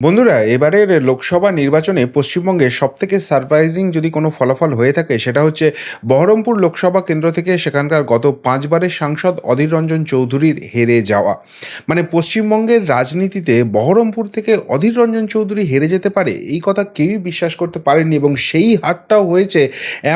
বন্ধুরা, এবারের লোকসভা নির্বাচনে পশ্চিমবঙ্গে সবথেকে সারপ্রাইজিং যদি কোনো ফলাফল হয়ে থাকে, সেটা হচ্ছে বহরমপুর লোকসভা কেন্দ্র থেকে সেখানকার গত পাঁচবারের সাংসদ অধীর রঞ্জন চৌধুরীর হেরে যাওয়া। মানে পশ্চিমবঙ্গের রাজনীতিতে বহরমপুর থেকে অধীর রঞ্জন চৌধুরী হেরে যেতে পারে, এই কথা কেউই বিশ্বাস করতে পারেননি এবং সেই হারটাও হয়েছে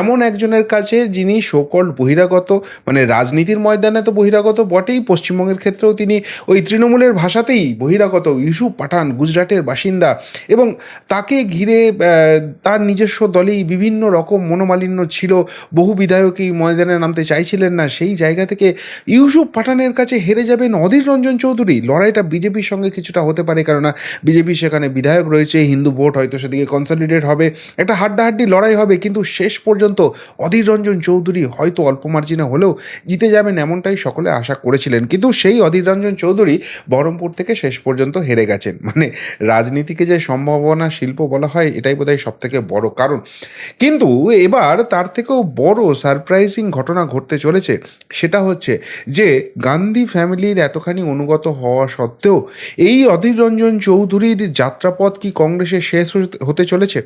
এমন একজনের কাছে যিনি সকল বহিরাগত মানে রাজনীতির ময়দানে তো বহিরাগত বটেই, পশ্চিমবঙ্গের ক্ষেত্রেও তিনি ওই তৃণমূলের ভাষাতেই বহিরাগত ইউসুফ পাঠান, গুজরাটের বাসিন্দা এবং তাকে ঘিরে তার নিজস্ব দলেই বিভিন্ন রকম মনোমালিন্য ছিল। বহু বিধায়কই ময়দানে নামতে চাইছিলেন না। সেই জায়গা থেকে ইউসুফ পাঠানের কাছে হেরে যাবেন অধীর রঞ্জন চৌধুরী। লড়াইটা বিজেপির সঙ্গে কিছুটা হতে পারে, কেননা বিজেপি সেখানে বিধায়ক রয়েছে, হিন্দু ভোট হয়তো সেদিকে কনসলিডেট হবে। একটা হাড্ডাহাড্ডি লড়াই হবে, কিন্তু শেষ পর্যন্ত অধীর রঞ্জন চৌধুরী হয়তো অল্প মার্জিনে হলেও জিতে যাবেন এমনটাই সকলে আশা করেছিলেন। কিন্তু সেই অধীর রঞ্জন চৌধুরী বহরমপুর থেকে শেষ পর্যন্ত হেরে গেছেন। মানে রাজনীতিকে যে সম্ভাবনা শিল্প বলা হয়, এটাই বোধহয় সব থেকে বড় কারণ। কিন্তু এবার তার থেকেও বড় সারপ্রাইজিং ঘটনা ঘটতে চলেছে। সেটা হচ্ছে যে, গান্ধী ফ্যামিলির এতখানি অনুগত হওয়া সত্ত্বেও এই অধীর রঞ্জন চৌধুরীর যাত্রাপথ কি কংগ্রেসে শেষ হতে- চলেছে?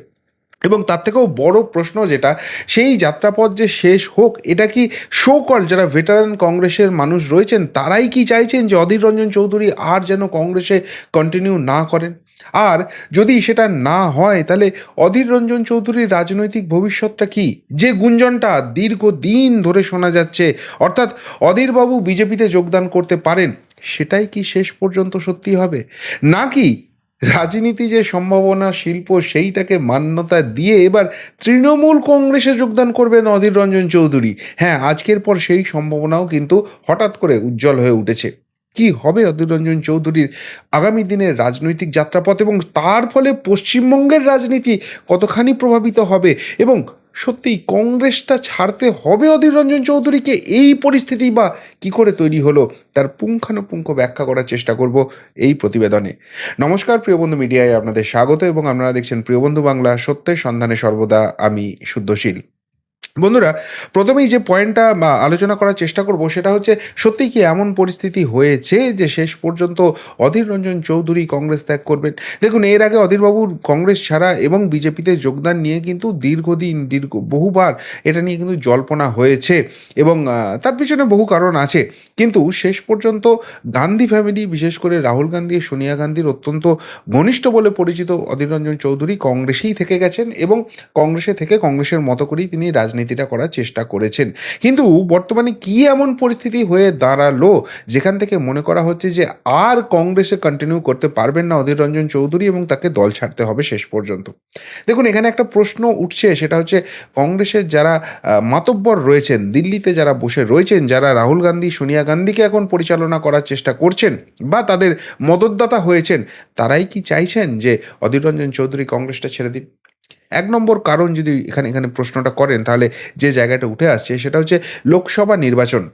এবং তার থেকেও বড় প্রশ্ন যেটা, সেই যাত্রাপথ যে শেষ হোক, এটা কি শোকল যারা ভেটারান কংগ্রেসের মানুষ রয়েছেন, তারাই কি চাইছেন যে অধীর রঞ্জন চৌধুরী আর যেন কংগ্রেসে কন্টিনিউ না করেন? আর যদি সেটা না হয়, তাহলে অধীর রঞ্জন চৌধুরীর রাজনৈতিক ভবিষ্যৎটা কি? যে গুঞ্জনটা দীর্ঘদিন ধরে শোনা যাচ্ছে, অর্থাৎ অধীরবাবু বিজেপিতে যোগদান করতে পারেন, সেটাই কি শেষ পর্যন্ত সত্যি হবে? নাকি রাজনীতি যে সম্ভাবনা শিল্প, সেইটাকে মান্যতা দিয়ে এবার তৃণমূল কংগ্রেসে যোগদান করবেন অধীর রঞ্জন চৌধুরী? হ্যাঁ আজকের পর সেই সম্ভাবনাও কিন্তু হঠাৎ করে উজ্জ্বল হয়ে উঠেছে। কি হবে অধীর রঞ্জন চৌধুরীর আগামী দিনের রাজনৈতিক যাত্রাপথ এবং তার ফলে পশ্চিমবঙ্গের রাজনীতি কতখানি প্রভাবিত হবে এবং সত্যি কংগ্রেসটা ছাড়তে হবে অধীর রঞ্জন চৌধুরীকে? এই পরিস্থিতি বা কি করে তৈরি হলো? তার পুঙ্খানুপুঙ্খ ব্যাখ্যা করার চেষ্টা করব এই প্রতিবেদনে। নমস্কার, প্রিয় বন্ধু মিডিয়ায় আপনাদের স্বাগত এবং আপনারা দেখছেন প্রিয় বন্ধু বাংলা সত্যের সন্ধানে সর্বদা আমি শুদ্ধশীল। বন্ধুরা, প্রথমেই যে পয়েন্টটা আলোচনা করার চেষ্টা করব সেটা হচ্ছে, সত্যি কি এমন পরিস্থিতি হয়েছে যে শেষ পর্যন্ত অধীর রঞ্জন চৌধুরী কংগ্রেস ত্যাগ করবেন? দেখুন, এর আগে অধীরবাবুর কংগ্রেস ছাড়া এবং বিজেপিতে যোগদান নিয়ে কিন্তু দীর্ঘদিন, দীর্ঘ, বহুবার এটা নিয়ে কিন্তু জল্পনা হয়েছে এবং তার পিছনে বহু কারণ আছে। কিন্তু শেষ পর্যন্ত গান্ধী ফ্যামিলি বিশেষ করে রাহুল গান্ধী সোনিয়া গান্ধীর অত্যন্ত ঘনিষ্ঠ বলে পরিচিত অধীর রঞ্জন চৌধুরী কংগ্রেসেই থেকে গেছেন এবং কংগ্রেসে থেকে কংগ্রেসের মতো করেই তিনি রাজনীতিটা করার চেষ্টা করেছেন। কিন্তু বর্তমানে কি এমন পরিস্থিতি হয়ে দাঁড়াল যেখান থেকে মনে করা হচ্ছে যে আর কংগ্রেসে কন্টিনিউ করতে পারবেন না অধীর রঞ্জন চৌধুরী এবং তাকে দল ছাড়তে হবে শেষ পর্যন্ত? দেখুন, এখানে একটা প্রশ্ন উঠছে, সেটা হচ্ছে কংগ্রেসের যারা মাতব্বর রয়েছেন, দিল্লিতে যারা বসে রয়েছেন, যারা রাহুল গান্ধী, সোনিয়া গান্ধীকে এখন পরিচালনা করার চেষ্টা করছেন বা তাদের মদতদাতা হয়েছেন, তারাই কি চাইছেন যে অধীর রঞ্জন চৌধুরী কংগ্রেসটা ছেড়ে দিন এক নম্বর কারণ যদি এখানে এখানে প্রশ্নটা করেন, তাহলে যে জায়গাটা উঠে আসছে সেটা হচ্ছে লোকসভা নির্বাচন।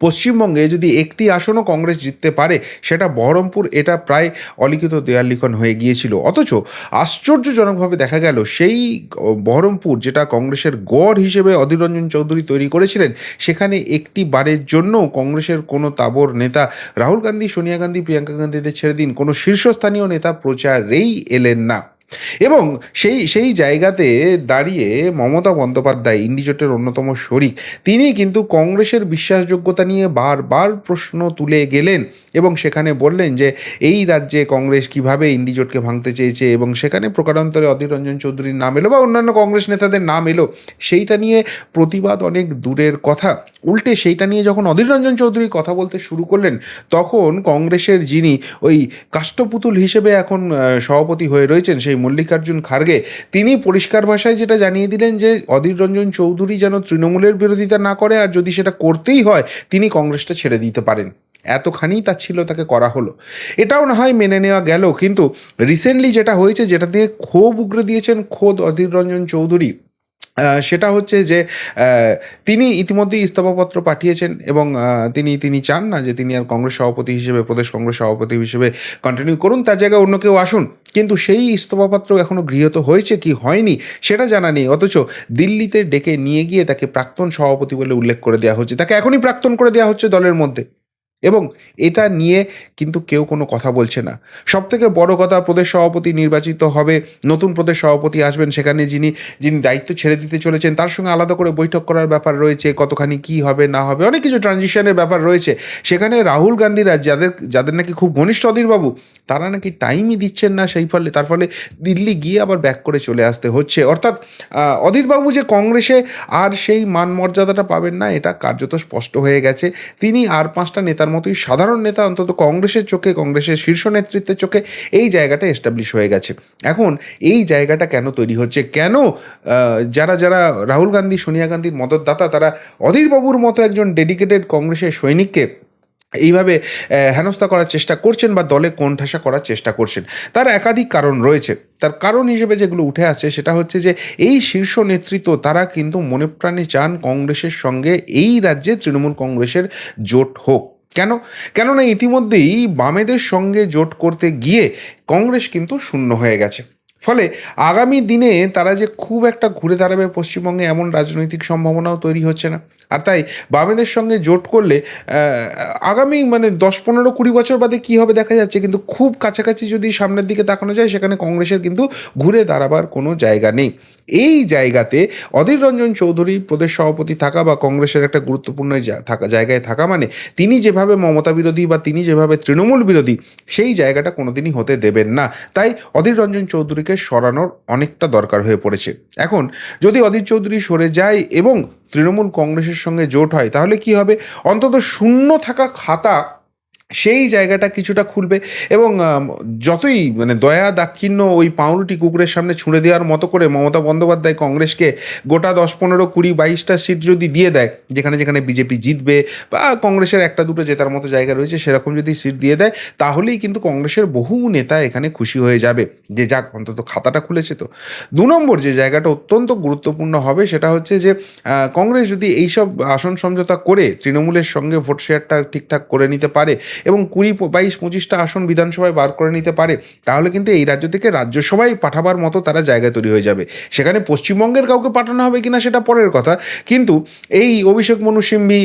পশ্চিমবঙ্গে যদি একটি আসনও কংগ্রেস জিততে পারে, সেটা বহরমপুর, এটা প্রায় অলিখিত দেয়াল লিখন হয়ে গিয়েছিল। অথচ আশ্চর্যজনকভাবে দেখা গেল, সেই বহরমপুর যেটা কংগ্রেসের গড় হিসেবে অধীর রঞ্জন চৌধুরী তৈরি করেছিলেন, সেখানে একটি বারের জন্য কংগ্রেসের কোনো তাবর নেতা, রাহুল গান্ধী, সোনিয়া গান্ধী, প্রিয়াঙ্কা গান্ধীদের ছেড়ে দিন, কোনো শীর্ষস্থানীয় নেতা প্রচারেই এলেন না। এবং সেই সেই জায়গাতে দাঁড়িয়ে মমতা বন্দ্যোপাধ্যায় ইন্ডিজোটের অন্যতম শরিক, তিনি কিন্তু কংগ্রেসের বিশ্বাসযোগ্যতা নিয়ে বারবার প্রশ্ন তুলে গেলেন এবং সেখানে বললেন যে, এই রাজ্যে কংগ্রেস কীভাবে ইন্ডিজোটকে ভাঙতে চেয়েছে এবং সেখানে প্রকারান্তরে অধীর রঞ্জন চৌধুরীর নাম এলো বা অন্যান্য কংগ্রেস নেতাদের নাম এলো, সেইটা নিয়ে প্রতিবাদ অনেক দূরের কথা। উল্টে সেইটা নিয়ে যখন অধীর রঞ্জন চৌধুরী কথা বলতে শুরু করলেন, তখন কংগ্রেসের যিনি ওই কাষ্ঠপুতুল হিসেবে এখন সভাপতি হয়ে রয়েছেন, সেই মল্লিকার্জুন খার্গে, তিনি পরিষ্কার ভাষায় যেটা জানিয়ে দিলেন যে, অধীর রঞ্জন চৌধুরী যেন তৃণমূলের বিরোধিতা না করে আর যদি সেটা করতেই হয়, তিনি কংগ্রেসটা ছেড়ে দিতে পারেন। এতখানি তা ছিল, তাকে করা হলো। এটাও না হয় মেনে নেওয়া গেল, কিন্তু রিসেন্টলি যেটা হয়েছে, যেটা দিয়ে ক্ষোভ উগড়ে দিয়েছেন খোদ অধীর রঞ্জন চৌধুরী। সেটা হচ্ছে যে তিনি ইতিমধ্যেই ইস্তফাপত্র পাঠিয়েছেন এবং তিনি তিনি চান না যে তিনি আর কংগ্রেস সভাপতি হিসেবে, প্রদেশ কংগ্রেস সভাপতি হিসেবে কন্টিনিউ করুন, তার জায়গায় অন্য কেউ আসুন। কিন্তু সেই ইস্তফাপত্র এখনও গৃহীত হয়েছে কি হয়নি, সেটা জানা নেই। অথচ দিল্লিতে ডেকে নিয়ে গিয়ে তাকে প্রাক্তন সভাপতি বলে উল্লেখ করে দেওয়া হচ্ছে। তাকে এখনই প্রাক্তন করে দেওয়া হচ্ছে দলের মধ্যে। এবং এটা নিয়ে কিন্তু কেউ কোনো কথা বলছে না। সব থেকে বড় কথা প্রদেশ সভাপতি নির্বাচিত হবে, নতুন প্রদেশ সভাপতি আসবেন সেখানে যিনি যিনি দায়িত্ব ছেড়ে দিতে চলেছেন, তার সঙ্গে আলাদা করে বৈঠক করার ব্যাপার রয়েছে, কতখানি কি হবে, না হবে, অনেক কিছু ট্রানজিশনের ব্যাপার রয়েছে। সেখানে রাহুল গান্ধীরা যাদের যাদের নাকি খুব ঘনিষ্ঠ অধীরবাবু, তারা নাকি টাইমই দিচ্ছেন না সেই ফলে, তার ফলে দিল্লি গিয়ে আবার ব্যাক করে চলে আসতে হচ্ছে। অর্থাৎ অধীরবাবু যে কংগ্রেসে আর সেই মান মর্যাদাটা পাবেন না, এটা কার্যত স্পষ্ট হয়ে গেছে। তিনি আর পাঁচটা নেতার মতোই সাধারণ নেতা অন্তত কংগ্রেসের চোখে, কংগ্রেসের শীর্ষ নেতৃত্বের চোখে এই জায়গাটা এস্টাবলিশ হয়ে গেছে। এখন এই জায়গাটা কেন তৈরি হচ্ছে? কেন যারা যারা রাহুল গান্ধী, সোনিয়া গান্ধীর মদতদাতা, তারা অধীরবাবুর মতো একজন ডেডিকেটেড কংগ্রেসের সৈনিককে এইভাবে হেনস্থা করার চেষ্টা করছেন বা দলে কোণঠাসা করার চেষ্টা করছেন। তার একাধিক কারণ রয়েছে। তার কারণ হিসেবে যেগুলো উঠে আসছে, সেটা হচ্ছে যে এই শীর্ষ নেতৃত্ব, তারা কিন্তু মনে প্রাণে চান কংগ্রেসের সঙ্গে এই রাজ্যে তৃণমূল কংগ্রেসের জোট হোক। কেন? কেননা ইতিমধ্যেই বামেদের সঙ্গে জোট করতে গিয়ে কংগ্রেস কিন্তু শূন্য হয়ে গেছে। ফলে আগামী দিনে তারা যে খুব একটা ঘুরে দাঁড়াবে পশ্চিমবঙ্গে এমন রাজনৈতিক সম্ভাবনাও তৈরি হচ্ছে না। আর তাই বামেদের সঙ্গে জোট করলে আগামী মানে দশ, পনেরো, কুড়ি বছর বাদে কী হবে দেখা যাচ্ছে, কিন্তু খুব কাছাকাছি যদি সামনের দিকে তাকানো যায়, সেখানে কংগ্রেসের কিন্তু ঘুরে দাঁড়াবার কোনো জায়গা নেই। এই জায়গাতে অধীর রঞ্জন চৌধুরী প্রদেশ সভাপতি থাকা বা কংগ্রেসের একটা গুরুত্বপূর্ণ থাকা, জায়গায় থাকা মানে তিনি যেভাবে মমতা বিরোধী বা তিনি যেভাবে তৃণমূল বিরোধী, সেই জায়গাটা কোনোদিনই হতে দেবেন না। তাই অধীর রঞ্জন চৌধুরীকে সরানোর অনেকটা দরকার হয়ে পড়েছে। এখন, যদি অধীর চৌধুরী সরে যায় এবং তৃণমূল কংগ্রেসের সঙ্গে জোট হয়, তাহলে কি হবে? অন্তত শূন্য থাকা খাতা সেই জায়গাটা কিছুটা খুলবে এবং যতই মানে দয়া দাক্ষিণ্য ওই পাউরুটি কুকুরের সামনে ছুঁড়ে দেওয়ার মতো করে মমতা বন্দ্যোপাধ্যায় কংগ্রেসকে গোটা দশ পনেরো কুড়ি বাইশটা সিট যদি দিয়ে দেয়, যেখানে যেখানে বিজেপি জিতবে বা কংগ্রেসের একটা দুটো জেতার মতো জায়গা রয়েছে সেরকম যদি সিট দিয়ে দেয়, তাহলেই কিন্তু কংগ্রেসের বহু নেতা এখানে খুশি হয়ে যাবে। যে যাক, অন্তত খাতাটা খুলেছে তো। দু নম্বর যে জায়গাটা অত্যন্ত গুরুত্বপূর্ণ হবে সেটা হচ্ছে যে কংগ্রেস যদি এইসব আসন সমঝোতা করে তৃণমূলের সঙ্গে ভোট শেয়ারটা ঠিকঠাক করে নিতে পারে এবং কুড়ি, বাইশ, পঁচিশটা আসন বিধানসভায় বার করে নিতে পারে, তাহলে কিন্তু এই রাজ্য থেকে রাজ্যসভায় পাঠাবার মতো তারা জায়গা তৈরি হয়ে যাবে। সেখানে পশ্চিমবঙ্গের কাউকে পাঠানো হবে কিনা সেটা পরের কথা, কিন্তু এই অভিষেক মনু সিম্বি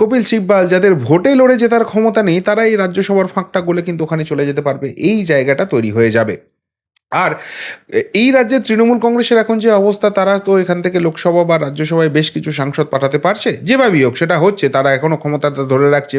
কপিল সিব্বাল যাদের ভোটে লড়ে জেতার ক্ষমতা নেই, তারা এই রাজ্যসভার ফাঁকটা গলে কিন্তু ওখানে চলে যেতে পারবে। এই জায়গাটা তৈরি হয়ে যাবে। আর এই রাজ্যে তৃণমূল কংগ্রেসের এখন যে অবস্থা, তারা তো এখান থেকে লোকসভা বা রাজ্যসভায় বেশ কিছু সাংসদ পাঠাতে পারছে। যেভাবেই হোক, সেটা হচ্ছে, তারা এখনও ক্ষমতাটা ধরে রাখছে।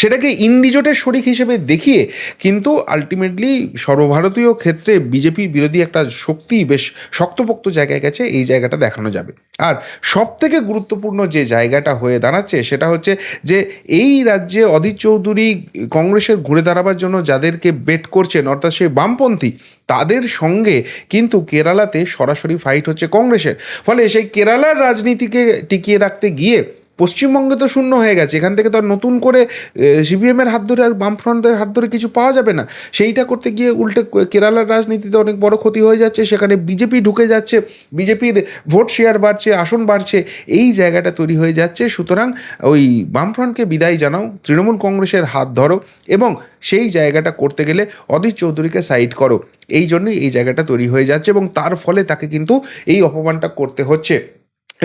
সেটাকে ইন্ডিজোটের শরিক হিসেবে দেখিয়ে কিন্তু আলটিমেটলি সর্বভারতীয় ক্ষেত্রে বিজেপি বিরোধী একটা শক্তি বেশ শক্তপোক্ত জায়গায় গেছে, এই জায়গাটা দেখানো যাবে। আর সব থেকে গুরুত্বপূর্ণ যে জায়গাটা হয়ে দাঁড়াচ্ছে, সেটা হচ্ছে যে এই রাজ্যে অধীর চৌধুরী কংগ্রেসের ঘুরে দাঁড়াবার জন্য যাদেরকে বেট করছেন, অর্থাৎ সেই বামপন্থী তাদের সঙ্গে কিন্তু কেরালাতে সরাসরি ফাইট হচ্ছে কংগ্রেসের। ফলে সেই কেরালার রাজনীতিকে টিকিয়ে রাখতে গিয়ে পশ্চিমবঙ্গে তো শূন্য হয়ে গেছে, এখান থেকে তো আর নতুন করে সিপিএমের হাত ধরে আর বামফ্রন্টের হাত ধরে কিছু পাওয়া যাবে না। সেইটা করতে গিয়ে উল্টে কেরালার রাজনীতিতে অনেক বড় ক্ষতি হয়ে যাচ্ছে, সেখানে বিজেপি ঢুকে যাচ্ছে বিজেপির ভোট শেয়ার বাড়ছে, আসন বাড়ছে, এই জায়গাটা তৈরি হয়ে যাচ্ছে। সুতরাং ওই বামফ্রন্টকে বিদায় জানাও, তৃণমূল কংগ্রেসের হাত ধরো এবং সেই জায়গাটা করতে গেলে অধীর চৌধুরীকে সাইড করো। এই জন্যই এই জায়গাটা তৈরি হয়ে যাচ্ছে এবং তার ফলে তাকে কিন্তু এই অপমানটা করতে হচ্ছে।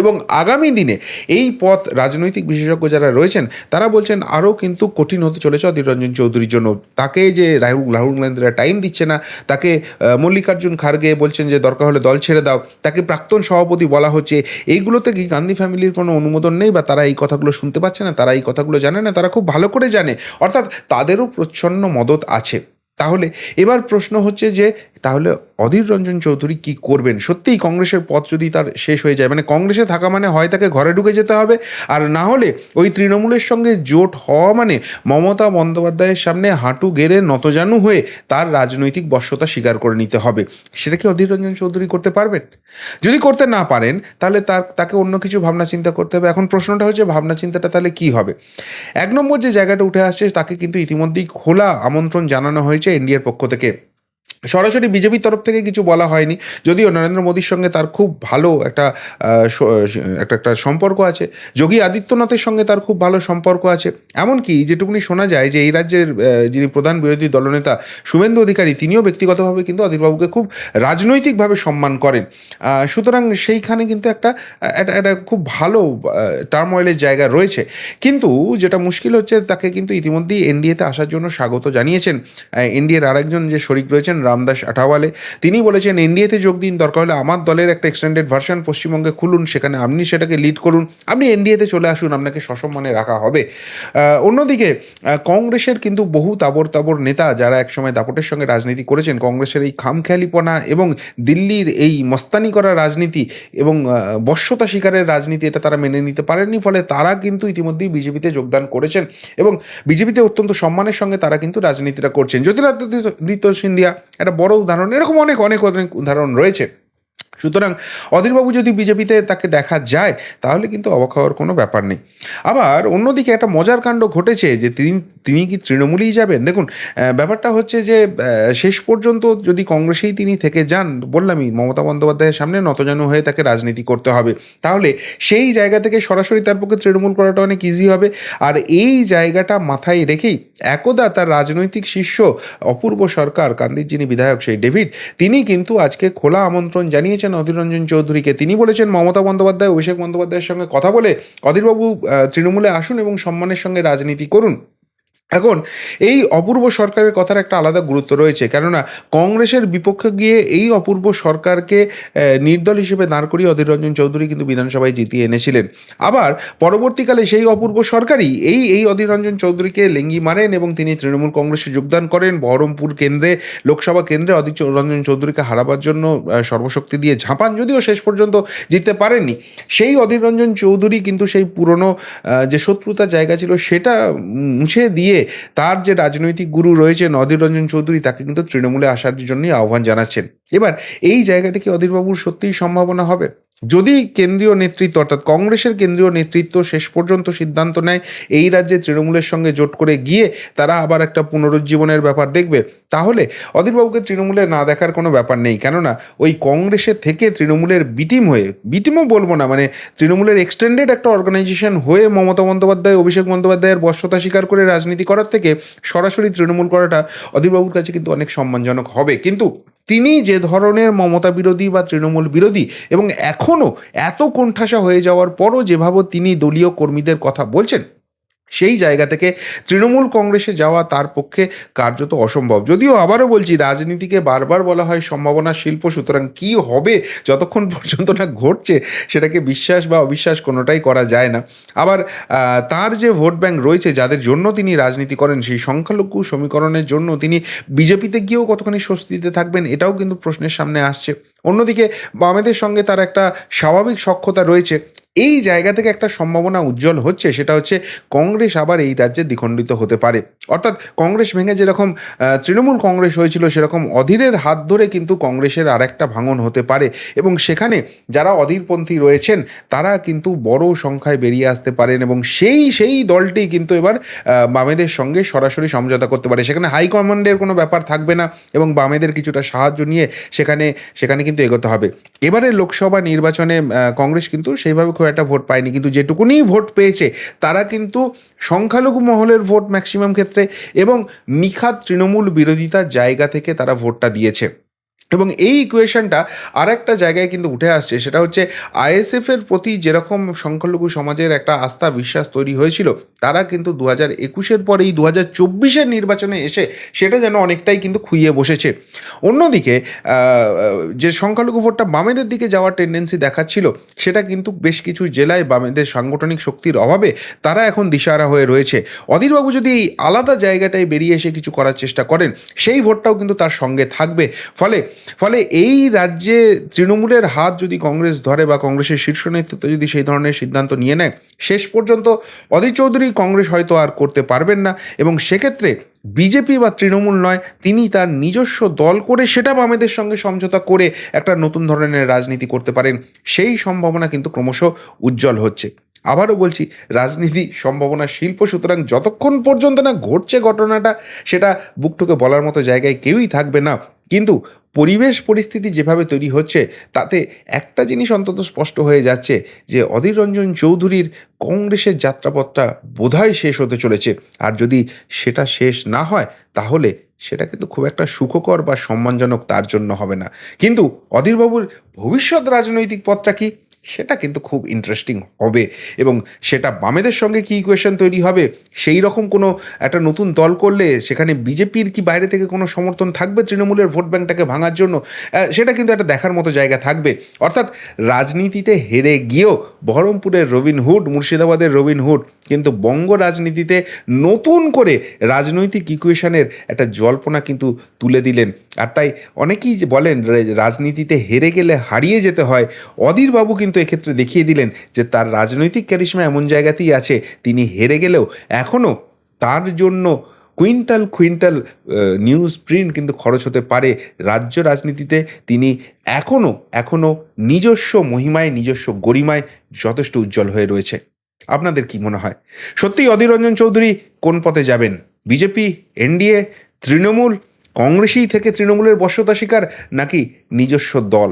এবং আগামী দিনে এই পথ রাজনৈতিক বিশেষজ্ঞ যারা রয়েছেন, তারা বলছেন আরও কিন্তু কঠিন হতে চলেছে অধীর রঞ্জন চৌধুরীর জন্য। তাকে যে রাহুল রাহুল গান্ধীরা টাইম দিচ্ছে না, তাকে মল্লিকার্জুন খার্গে বলছেন যে দরকার হলে দল ছেড়ে দাও, তাকে প্রাক্তন সভাপতি বলা হচ্ছে। এইগুলোতে কি গান্ধী ফ্যামিলির কোনো অনুমোদন নেই বা তারা এই কথাগুলো শুনতে পাচ্ছে না, তারা এই কথাগুলো জানে না, তারা খুব ভালো করে জানে। অর্থাৎ তাদেরও প্রচ্ছন্ন মদত আছে। তাহলে এবার প্রশ্ন হচ্ছে যে তাহলে অধীর রঞ্জন চৌধুরী কি করবেন? সত্যিই কংগ্রেসের পথ যদি তার শেষ হয়ে যায় মানে কংগ্রেসে থাকা মানে হয় তাকে ঘরে ঢুকে যেতে হবে। আর না হলে ওই তৃণমূলের সঙ্গে জোট হওয়া মানে মমতা বন্দ্যোপাধ্যায়ের সামনে হাঁটু গেড়ে নতজানু হয়ে তার রাজনৈতিক বশ্যতা স্বীকার করে নিতে হবে। সেটা কি অধীর রঞ্জন চৌধুরী করতে পারবেন? যদি করতে না পারেন, তাহলে তার, তাকে অন্য কিছু ভাবনা চিন্তা করতে হবে। এখন প্রশ্নটা হচ্ছে ভাবনা চিন্তাটা তাহলে কি হবে? এক নম্বর যে জায়গাটা উঠে আসছে, তাকে কিন্তু ইতিমধ্যেই খোলা আমন্ত্রণ জানানো হয়েছে এনডিএর পক্ষ থেকে। সরাসরি বিজেপির তরফ থেকে কিছু বলা হয়নি। যদিও নরেন্দ্র মোদীর সঙ্গে তার খুব ভালো একটা একটা একটা সম্পর্ক আছে। যোগী আদিত্যনাথের সঙ্গে তার খুব ভালো সম্পর্ক আছে। এমনকি যেটুকুনি শোনা যায় যে এই রাজ্যের যিনি প্রধান বিরোধী দলনেতা শুভেন্দু অধিকারী, তিনিও ব্যক্তিগতভাবে কিন্তু অধীরবাবুকে খুব রাজনৈতিকভাবে সম্মান করেন। সুতরাং সেইখানে কিন্তু একটা একটা খুব ভালো টার্মওয়েলের জায়গা রয়েছে। কিন্তু যেটা মুশকিল হচ্ছে, তাকে কিন্তু ইতিমধ্যেই এনডিএতে আসার জন্য স্বাগত জানিয়েছেন। এনডিএর আরেকজন যে শরিক রয়েছেন রামদাস আঠাওয়ালে। তিনি বলেছেন, এনডিএতে যোগ দিন, দরকার হলে আমার দলের একটা এক্সটেন্ডেড ভার্সন পশ্চিমবঙ্গে খুলুন, সেখানে আপনি সেটাকে লিড করুন। আপনি এনডিএতে চলে আসুন, আপনাকে সসম্মানে রাখা হবে। অন্যদিকে কংগ্রেসের কিন্তু বহু তাবর তাবর নেতা যারা একসময় দাপটের সঙ্গে রাজনীতি করেছেন, কংগ্রেসের এই খামখেয়ালিপনা এবং দিল্লির এই মস্তানি করা রাজনীতি এবং বশ্যতা শিকারের রাজনীতি এটা তারা মেনে নিতে পারেননি, ফলে তারা কিন্তু ইতিমধ্যেই বিজেপিতে যোগদান করেছেন এবং বিজেপিতে অত্যন্ত সম্মানের সঙ্গে তারা কিন্তু রাজনীতিটা করছেন। জ্যোতিরাদিত্য সিন্ধিয়া একটা বড় উদাহরণ এরকম অনেক অনেক অনেক উদাহরণ রয়েছে। সুতরাং অধীরবাবু যদি বিজেপিতে তাকে দেখা যায়, তাহলে কিন্তু অবাক হওয়ার কোনো ব্যাপার নেই। আবার অন্যদিকে একটা মজার কাণ্ড ঘটেছে যে তিনি তিনি কি তৃণমূলেই যাবেন? দেখুন ব্যাপারটা হচ্ছে যে শেষ পর্যন্ত যদি কংগ্রেসেই তিনি থেকে যান, বললামই, মমতা বন্দ্যোপাধ্যায়ের সামনে নতজানু হয়ে তাকে রাজনীতি করতে হবে। তাহলে সেই জায়গা থেকে সরাসরি তার পক্ষে তৃণমূল করাটা অনেক ইজি হবে। আর এই জায়গাটা মাথায় রেখেই একদা তার রাজনৈতিক শিষ্য অপূর্ব সরকার কান্দির যিনি বিধায়ক সেই ডেভিড, তিনি কিন্তু আজকে খোলা আমন্ত্রণ জানিয়েছেন। অধীর রঞ্জন চৌধুরীকে। তিনি বলেছেন, মমতা বন্দ্যোপাধ্যায়, অভিষেক বন্দ্যোপাধ্যায়ের সঙ্গে কথা বলে অধীরবাবু তৃণমূলে আসুন এবং সম্মানের সঙ্গে রাজনীতি করুন। এখন এই অপূর্ব সরকারের কথার একটা আলাদা গুরুত্ব রয়েছে। কেননা কংগ্রেসের বিপক্ষে গিয়ে এই অপূর্ব সরকারকে নির্দল হিসেবে দাঁড় করিয়ে অধীর রঞ্জন চৌধুরী কিন্তু বিধানসভায় জিতিয়ে এনেছিলেন। আবার পরবর্তীকালে সেই অপূর্ব সরকারই এই এই অধীর রঞ্জন চৌধুরীকে লেঙ্গি মারেন এবং তিনি তৃণমূল কংগ্রেসে যোগদান করেন। বহরমপুর কেন্দ্রে, লোকসভা কেন্দ্রে অধীর রঞ্জন চৌধুরীকে হারাবার জন্য সর্বশক্তি দিয়ে ঝাঁপান। যদিও শেষ পর্যন্ত জিততে পারেননি। সেই অধীর রঞ্জন চৌধুরী কিন্তু সেই পুরনো যে শত্রুতার জায়গা ছিল সেটা মুছে দিয়ে তার যে রাজনৈতিক গুরু রয়েছে অধীর রঞ্জন চৌধুরী, তাকে কিন্তু তৃণমূলে আসার জন্যই আহ্বান জানাচ্ছেন। এবার এই জায়গাটা কি অধীরবাবুর সত্যিই সম্ভাবনা হবে? যদি কেন্দ্রীয় নেতৃত্ব, অর্থাৎ কংগ্রেসের কেন্দ্রীয় নেতৃত্ব শেষ পর্যন্ত সিদ্ধান্ত নেয়, এই রাজ্যে তৃণমূলের সঙ্গে জোট করে গিয়ে তারা আবার একটা পুনরুজ্জীবনের ব্যাপার দেখবে, তাহলে অধীরবাবুকে তৃণমূলে না দেখার কোনো ব্যাপার নেই। কেননা, ওই কংগ্রেসে থেকে তৃণমূলের বিটিম হয়ে, বিটিমও বলব না মানে তৃণমূলের এক্সটেন্ডেড একটা অর্গানাইজেশন হয়ে মমতা বন্দ্যোপাধ্যায়, অভিষেক বন্দ্যোপাধ্যায়ের বশ্যতা স্বীকার করে রাজনীতি করার থেকে সরাসরি তৃণমূল করাটা অধীরবাবুর কাছে কিন্তু অনেক সম্মানজনক হবে। কিন্তু তিনি যে ধরনের মমতা বিরোধী বা তৃণমূল বিরোধী এবং এখনও এত কোণঠাসা হয়ে যাওয়ার পরও যেভাবে তিনি দলীয় কর্মীদের কথা বলছেন সেই জায়গা থেকে তৃণমূল কংগ্রেসে যাওয়া তার পক্ষে কার্যত অসম্ভব। যদিও আবারও বলছি, রাজনীতিকে বারবার বলা হয় সম্ভাবনা শিল্প, সুতরাং কি হবে, যতক্ষণ পর্যন্ত না ঘটছে, সেটাকে বিশ্বাস বা অবিশ্বাস কোনোটাই করা যায় না। আবার তার যে ভোট ব্যাংক রয়েছে, যাদের জন্য তিনি রাজনীতি করেন, সেই সংখ্যালঘু সমীকরণের জন্য তিনি বিজেপিতে গিয়েও কতখানি স্বস্তিতে থাকবেন, এটাও কিন্তু প্রশ্নের সামনে আসছে। অন্যদিকে বামেদের সঙ্গে তার একটা স্বাভাবিক সক্ষতা রয়েছে। এই জায়গা থেকে একটা সম্ভাবনা উজ্জ্বল হচ্ছে, সেটা হচ্ছে কংগ্রেস আবার এই রাজ্যে দ্বিখণ্ডিত হতে পারে। অর্থাৎ কংগ্রেস ভেঙে যেরকম তৃণমূল কংগ্রেস হয়েছিল, সেরকম অধীরের হাত ধরে কিন্তু কংগ্রেসের আর একটা ভাঙন হতে পারে। এবং সেখানে যারা অধীরপন্থী রয়েছেন, তারা কিন্তু বড় সংখ্যায় বেরিয়ে আসতে পারেন এবং সেই সেই দলটি কিন্তু এবার বামেদের সঙ্গে সরাসরি সমঝোতা করতে পারে। সেখানে হাইকমান্ডের কোনো ব্যাপার থাকবে না এবং বামেদের কিছুটা সাহায্য নিয়ে সেখানে সেখানে কিন্তু এগোতে হবে। এবারে লোকসভা নির্বাচনে কংগ্রেস কিন্তু সেইভাবে খুব একটা ভোট পায়নি। কিন্তু যেটুকুনি ভোট পেয়েছে, তারা কিন্তু সংখ্যালঘু মহলের ভোট ম্যাক্সিমাম ক্ষেত্রে এবং নিখাত তৃণমূল বিরোধিতার জায়গা থেকে তারা ভোটটা দিয়েছে। এবং এই ইকুয়েশনটা আর একটা জায়গায় কিন্তু উঠে আসছে, সেটা হচ্ছে আইএসএফের প্রতি যেরকম সংখ্যালঘু সমাজের একটা আস্থা, বিশ্বাস তৈরি হয়েছিল, তারা কিন্তু দু হাজার একুশের পরে এই দু হাজার চব্বিশের নির্বাচনে এসে সেটা যেন অনেকটাই কিন্তু খুইয়ে বসেছে। অন্যদিকে যে সংখ্যালঘু ভোটটা বামেদের দিকে যাওয়ার টেন্ডেন্সি দেখাচ্ছিল, সেটা কিন্তু বেশ কিছু জেলায় বামেদের সাংগঠনিক শক্তির অভাবে তারা এখন দিশাহারা হয়ে রয়েছে। অধীরবাবু যদি এই আলাদা জায়গাটায় বেরিয়ে এসে কিছু করার চেষ্টা করেন, সেই ভোটটাও কিন্তু তার সঙ্গে থাকবে। ফলে ফলে এই রাজ্যে তৃণমূলের হাত যদি কংগ্রেস ধরে বা কংগ্রেসের শীর্ষ নেতৃত্ব যদি সেই ধরনের সিদ্ধান্ত নিয়ে নেয়, শেষ পর্যন্ত অধীর চৌধুরী কংগ্রেস হয়তো আর করতে পারবেন না এবং সেক্ষেত্রে বিজেপি বা তৃণমূল নয়, তিনি তার নিজস্ব দল করে সেটা বামেদের সঙ্গে সমঝোতা করে একটা নতুন ধরনের রাজনীতি করতে পারেন। সেই সম্ভাবনা কিন্তু ক্রমশ উজ্জ্বল হচ্ছে। আবারও বলছি, রাজনীতি সম্ভাবনা শিল্প, সুতরাং যতক্ষণ পর্যন্ত না ঘটছে ঘটনাটা, সেটা বুকটুকে বলার মতো জায়গায় কেউই থাকবে না। কিন্তু পরিবেশ পরিস্থিতি যেভাবে তৈরি হচ্ছে, তাতে একটা জিনিস অন্তত স্পষ্ট হয়ে যাচ্ছে যে অধীর রঞ্জন চৌধুরীর কংগ্রেসের যাত্রাপথটা বোধহয় শেষ হতে চলেছে। আর যদি সেটা শেষ না হয়, তাহলে সেটা কিন্তু খুব একটা সুখকর বা সম্মানজনক তার জন্য হবে না। কিন্তু অধীরবাবুর ভবিষ্যৎ রাজনৈতিক পথটা কি? সেটা কিন্তু খুব ইন্টারেস্টিং হবে এবং সেটা বামেদের সঙ্গে কি ইকুয়েশন তৈরি হবে? সেই রকম কোনো একটা নতুন দল করলে সেখানে বিজেপির কি বাইরে থেকে কোনো সমর্থন থাকবে তৃণমূলের ভোট ব্যাংকটাকে ভাঙার জন্য? সেটা কিন্তু একটা দেখার মতো জায়গা থাকবে। অর্থাৎ রাজনীতিতে হেরে গিয়েও বহরমপুরের রবিন হুড, মুর্শিদাবাদের রবিন হুড কিন্তু বঙ্গ রাজনীতিতে নতুন করে রাজনৈতিক ইকুয়েশনের একটা জল্পনা কিন্তু তুলে দিলেন। আর তাই অনেকেই বলেন রাজনীতিতে হেরে গেলে হারিয়ে যেতে হয়। অধীরবাবু কিন্তু এক্ষেত্রে দেখিয়ে দিলেন যে তার রাজনৈতিক ক্যারিশমা এমন জায়গাতেই আছে, তিনি হেরে গেলেও এখনও তার জন্য কুইন্টাল কুইন্টাল নিউজ প্রিন্ট কিন্তু খরচ হতে পারে। রাজ্য রাজনীতিতে তিনি এখনও এখনও নিজস্ব মহিমায়, নিজস্ব গরিমায় যথেষ্ট উজ্জ্বল হয়ে রয়েছে। আপনাদের কি মনে হয়? সত্যিই অধীর রঞ্জন চৌধুরী কোন পথে যাবেন? বিজেপি, এনডিএ, তৃণমূল, কংগ্রেসই থেকে তৃণমূলের বশ্যতা শিকার নাকি নিজস্ব দল?